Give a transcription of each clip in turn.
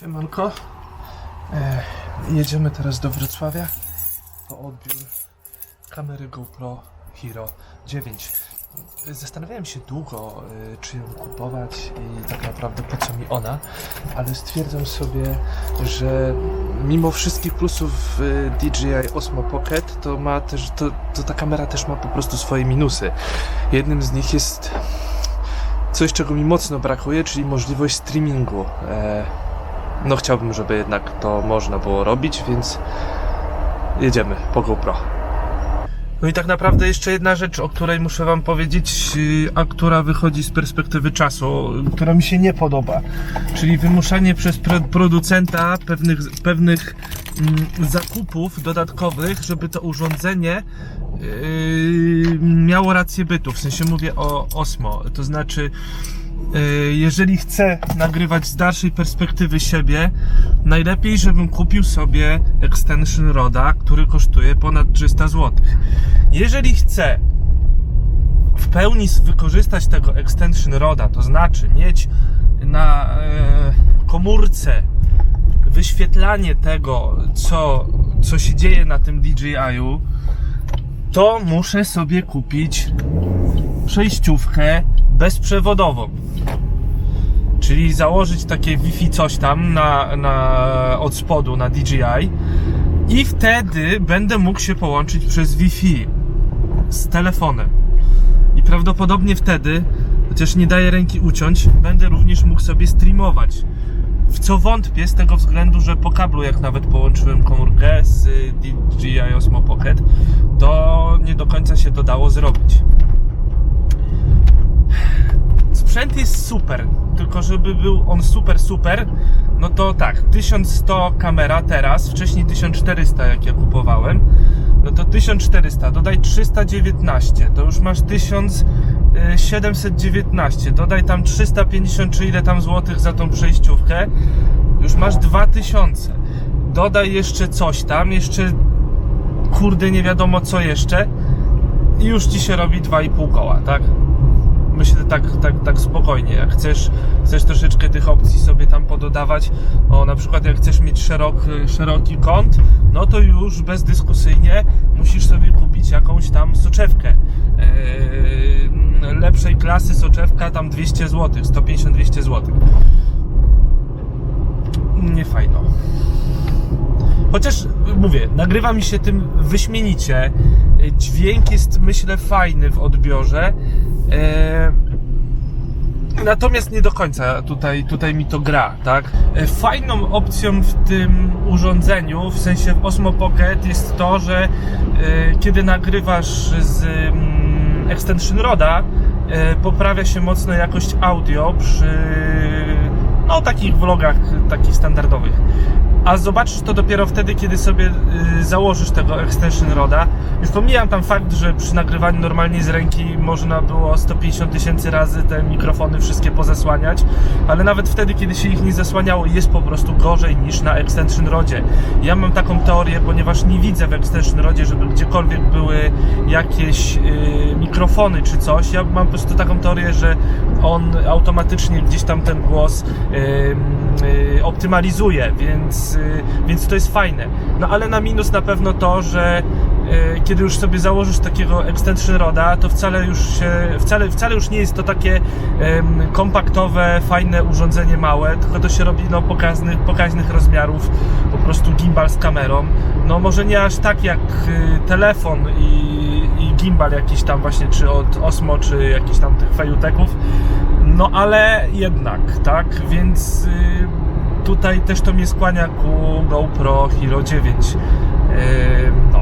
Siemanko. E, jedziemy teraz do Wrocławia po odbiór kamery GoPro Hero 9. Zastanawiałem się długo, e, czy ją kupować i tak naprawdę po co mi ona, ale stwierdzam sobie, że mimo wszystkich plusów e, DJI Osmo Pocket, to ma też, to, to ta kamera też ma po prostu swoje minusy. Jednym z nich jest coś, czego mi mocno brakuje, czyli możliwość streamingu. No chciałbym, żeby jednak to można było robić, więc jedziemy po GoPro. No i tak naprawdę jeszcze jedna rzecz, o której muszę wam powiedzieć, yy, a która wychodzi z perspektywy czasu, która mi się nie podoba. Czyli wymuszanie przez pro- producenta pewnych, pewnych mm, zakupów dodatkowych, żeby to urządzenie yy, miało rację bytu. W sensie mówię o Osmo. To znaczy, jeżeli chcę nagrywać z dalszej perspektywy siebie, najlepiej, żebym kupił sobie extension roda, który kosztuje ponad 300 zł. Jeżeli chcę w pełni wykorzystać tego extension roda, to znaczy mieć na e, komórce wyświetlanie tego, co, co się dzieje na tym DJI-u, to muszę sobie kupić przejściówkę bezprzewodową. Czyli założyć takie Wi-Fi coś tam na, na, od spodu na DJI i wtedy będę mógł się połączyć przez Wi-Fi z telefonem. I prawdopodobnie wtedy, chociaż nie daję ręki uciąć, będę również mógł sobie streamować. W co wątpię z tego względu, że po kablu jak nawet połączyłem komórkę z DJI Osmo Pocket, to nie do końca się to dało zrobić. Sprzęt jest super, tylko żeby był on super, super, no to tak, 1100 kamera teraz, wcześniej 1400 jak ja kupowałem, no to 1400, dodaj 319, to już masz 1719, dodaj tam 350 czy ile tam złotych za tą przejściówkę, już masz 2000, dodaj jeszcze coś tam, jeszcze kurde nie wiadomo co jeszcze i już ci się robi 2,5 koła, tak? Myślę tak, tak, tak spokojnie. Jak chcesz, chcesz troszeczkę tych opcji sobie tam pododawać, o na przykład jak chcesz mieć szerok, szeroki kąt, no to już bezdyskusyjnie musisz sobie kupić jakąś tam soczewkę. Eee, lepszej klasy soczewka tam 200 zł, 150-200 zł. Nie fajno. Chociaż mówię, nagrywa mi się tym wyśmienicie. Dźwięk jest myślę fajny w odbiorze. E, Natomiast nie do końca tutaj, tutaj mi to gra, tak? E, Fajną opcją w tym urządzeniu, w sensie w Osmo Pocket jest to, że e, kiedy nagrywasz z mm, Extension Roda, e, poprawia się mocno jakość audio przy no, takich vlogach takich standardowych. A zobaczysz to dopiero wtedy, kiedy sobie y, założysz tego extension roda. Już pomijam tam fakt, że przy nagrywaniu normalnie z ręki można było 150 tysięcy razy te mikrofony wszystkie pozasłaniać, ale nawet wtedy, kiedy się ich nie zasłaniało, jest po prostu gorzej niż na extension rodzie. Ja mam taką teorię, ponieważ nie widzę w extension rodzie, żeby gdziekolwiek były jakieś y, mikrofony czy coś. Ja mam po prostu taką teorię, że on automatycznie gdzieś tam ten głos y, optymalizuje, więc, y, więc to jest fajne. No ale na minus na pewno to, że y, kiedy już sobie założysz takiego extension roda, to wcale już się, wcale, wcale już nie jest to takie em, kompaktowe, fajne urządzenie małe, tylko to się robi no, pokaźnych, pokaźnych rozmiarów, po prostu gimbal z kamerą. No może nie aż tak jak y, telefon i, i gimbal jakiś tam właśnie, czy od Osmo, czy jakiś tam tych fejuteków, no ale jednak, tak, więc tutaj też to mnie skłania ku GoPro Hero 9. Yy, no.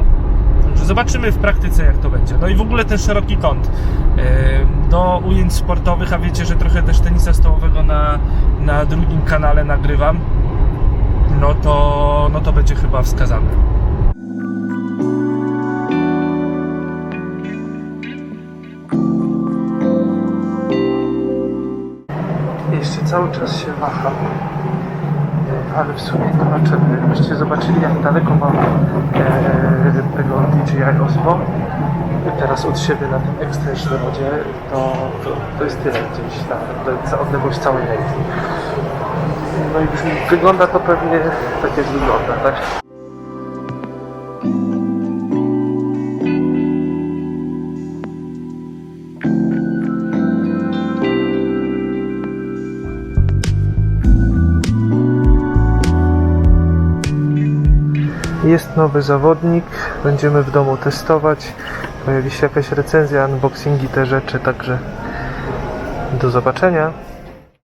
Także zobaczymy w praktyce jak to będzie. No i w ogóle ten szeroki kąt yy, do ujęć sportowych, a wiecie, że trochę też tenisa stołowego na, na drugim kanale nagrywam, no to, no to będzie chyba wskazane. Jeszcze cały czas się waham, ale w sumie zobaczymy. Byście zobaczyli jak daleko mam e, tego DJI Osmo. Teraz od siebie na tym extension rodzie, to, to, to jest tyle gdzieś tam, to jest odległość całej ręki. No i wygląda to pewnie tak jak wygląda, tak? Jest nowy zawodnik, będziemy w domu testować. Pojawi się jakaś recenzja, unboxingi, te rzeczy, także do zobaczenia.